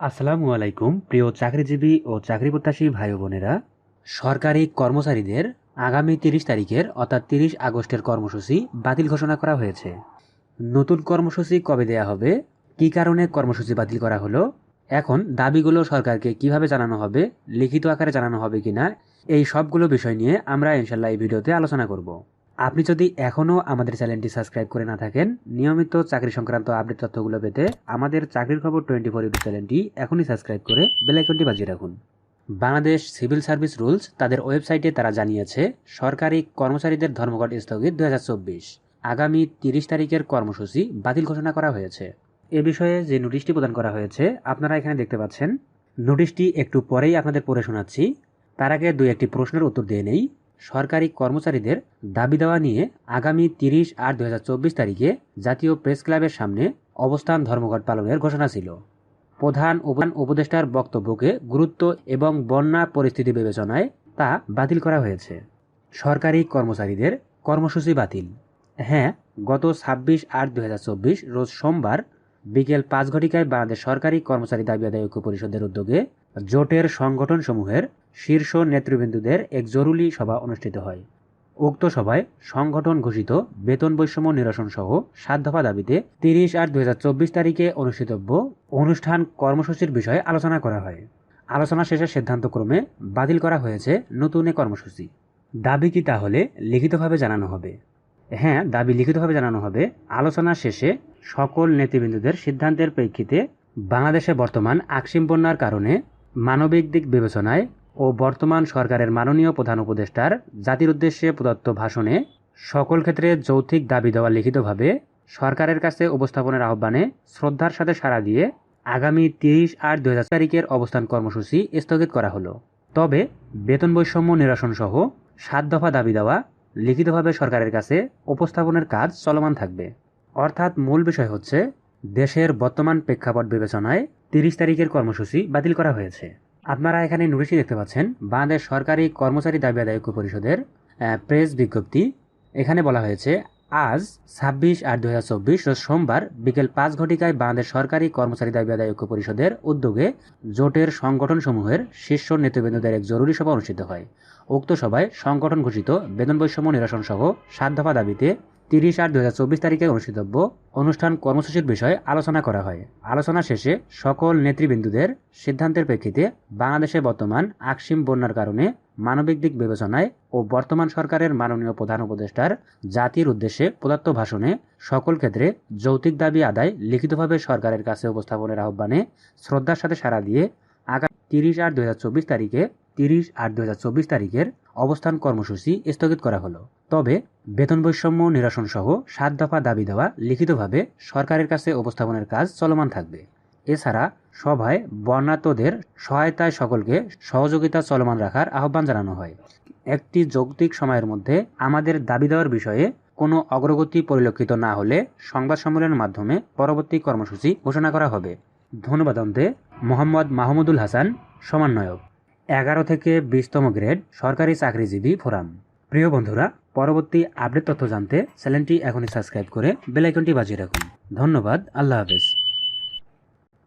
আসসালামু আলাইকুম, প্রিয় চাকরিজীবী ও চাকরি প্রত্যাশী ভাই বোনেরা। সরকারি কর্মচারীদের আগামী তিরিশ তারিখের অর্থাৎ তিরিশ আগস্টের কর্মসূচি বাতিল ঘোষণা করা হয়েছে। নতুন কর্মসূচি কবে দেয়া হবে? কী কারণে কর্মসূচি বাতিল করা হলো? এখন দাবিগুলো সরকারকে কীভাবে জানানো হবে? লিখিত আকারে জানানো হবে কিনা? এই সবগুলো বিষয় নিয়ে আমরা ইনশাল্লাহ এই ভিডিওতে আলোচনা করব। আপনি যদি এখনও আমাদের চ্যানেলটি সাবস্ক্রাইব করে না থাকেন, নিয়মিত চাকরি সংক্রান্ত আপডেট তথ্যগুলো পেতে আমাদের চাকরির খবর টোয়েন্টি ফোর ইউটিউব চ্যানেলটি এখনই সাবস্ক্রাইব করে বেলাইকনটি বাজিয়ে রাখুন। বাংলাদেশ সিভিল সার্ভিস রুলস তাদের ওয়েবসাইটে তারা জানিয়েছে, সরকারি কর্মচারীদের ধর্মঘট স্থগিত দু হাজার চব্বিশ। আগামী তিরিশ তারিখের কর্মসূচি বাতিল ঘোষণা করা হয়েছে। এ বিষয়ে যে নোটিশটি প্রদান করা হয়েছে, আপনারা এখানে দেখতে পাচ্ছেন। নোটিশটি একটু পরেই আপনাদের পড়ে শোনাচ্ছি। তার আগে দুই একটি প্রশ্নের উত্তর দিয়ে নেই। সরকারি কর্মচারীদের দাবি দেওয়া নিয়ে আগামী তিরিশ আট দু তারিখে জাতীয় প্রেস ক্লাবের সামনে অবস্থান ধর্মঘট পালনের ঘোষণা ছিল। প্রধান প্রধান উপদেষ্টার বক্তব্যকে গুরুত্ব এবং বন্যা পরিস্থিতি বিবেচনায় তা বাতিল করা হয়েছে। সরকারি কর্মচারীদের কর্মসূচি বাতিল। হ্যাঁ গত ছাব্বিশ আট দু রোজ সোমবার বিকেল পাঁচ ঘটিকায় বাংলাদেশ সরকারি কর্মচারী দাবি আদায় ঐক্য পরিষদের উদ্যোগে জোটের সংগঠনসমূহের শীর্ষ নেতৃবৃন্দদের এক জরুরি সভা অনুষ্ঠিত হয়। উক্ত সভায় সংগঠন ঘোষিত বেতন বৈষম্য নিরসন সহ সাত দফা দাবিতে তিরিশ আট দুই তারিখে অনুষ্ঠিতব্য অনুষ্ঠান কর্মসূচির বিষয়ে আলোচনা করা হয়। আলোচনা শেষে সিদ্ধান্তক্রমে বাতিল করা হয়েছে নতুন এ কর্মসূচি। দাবি কি তাহলে লিখিতভাবে জানানো হবে? হ্যাঁ দাবি লিখিতভাবে জানানো হবে। আলোচনা শেষে সকল নেতৃবৃন্দদের সিদ্ধান্তের প্রেক্ষিতে বাংলাদেশে বর্তমান আকসিম বন্যার কারণে মানবিক দিক বিবেচনায় ও বর্তমান সরকারের মাননীয় প্রধান উপদেষ্টার জাতির উদ্দেশ্যে প্রদত্ত ভাষণে সকল ক্ষেত্রে যৌথিক দাবি দেওয়া লিখিতভাবে সরকারের কাছে উপস্থাপনের আহ্বানে শ্রদ্ধার সাথে সাড়া দিয়ে আগামী তিরিশ আট দুই তারিখের অবস্থান কর্মসূচি স্থগিত করা হলো। তবে বেতন বৈষম্য নিরসন সহ সাত দফা দাবি দেওয়া লিখিতভাবে সরকারের কাছে উপস্থাপনের কাজ চলমান থাকবে। অর্থাৎ মূল বিষয় হচ্ছে, দেশের বর্তমান প্রেক্ষাপট বিবেচনায় তিরিশ তারিখের কর্মসূচি বাতিল করা হয়েছে। আপনারা এখানে নোটিশটি দেখতে পাচ্ছেন, বাংলাদেশ সরকারি কর্মচারী দাবি আদায় পরিষদের প্রেস বিজ্ঞপ্তি। এখানে বলা হয়েছে, আজ ছাব্বিশ আট দুই হাজার সোমবার বিকেল পাঁচ ঘটিকায় বাংলাদেশ সরকারি কর্মচারী দাবি আদায় ঐক্য পরিষদের উদ্যোগে জোটের সংগঠনসমূহের শীর্ষ নেতৃবৃন্দদের এক জরুরি সভা অনুষ্ঠিত হয়। উক্ত সভায় সংগঠন ঘোষিত বেতন বৈষম্য নিরসন সহ সাত দফা দাবিতে তিরিশ আট দু তারিখে অনুষ্ঠিতব্য অনুষ্ঠান কর্মসূচির বিষয়ে আলোচনা করা হয়। আলোচনা শেষে সকল নেতৃবৃন্দুদের সিদ্ধান্তের প্রেক্ষিতে বাংলাদেশে বর্তমান আকসিম বন্যার কারণে মানবিক দিক বিবেচনায় ও বর্তমান সরকারের মাননীয় প্রধান উপদেষ্টার জাতির উদ্দেশ্যে প্রদত্ত ভাষণে সকল ক্ষেত্রে যৌক্তিক দাবি আদায় লিখিতভাবে সরকারের কাছে উপস্থাপনের আহ্বানে শ্রদ্ধার সাথে সাড়া দিয়ে আগামী তিরিশ আট দুই তারিখে তিরিশ আট দুই তারিখের অবস্থান কর্মসূচি স্থগিত করা হলো। তবে বেতন বৈষম্য নিরসন সহ সাত দফা দাবি দেওয়া লিখিতভাবে সরকারের কাছে উপস্থাপনের কাজ চলমান থাকবে। এছাড়া সভায় বর্ণাঢ্যদের সহায়তায় সকলকে সহযোগিতা চলমান রাখার আহ্বান জানানো হয়। একটি যৌক্তিক সময়ের মধ্যে আমাদের দাবি দেওয়ার বিষয়ে কোনো অগ্রগতি পরিলক্ষিত না হলে সংবাদ সম্মেলনের মাধ্যমে পরবর্তী কর্মসূচি ঘোষণা করা হবে। ধন্যবাদ অন্তে মোহাম্মদ মাহমুদুল হাসান, সমন্বয়ক। এগারো থেকে বিশতম গ্রেড, সরকারি চাকরিজীবী ফোরাম। প্রিয় বন্ধুরা পরবর্তী আপডেট তথ্য জানতে চ্যানেলটি এখনই সাবস্ক্রাইব করে বেলাইকনটি বাজিয়ে রাখুন। ধন্যবাদ আল্লাহ হাফেজ।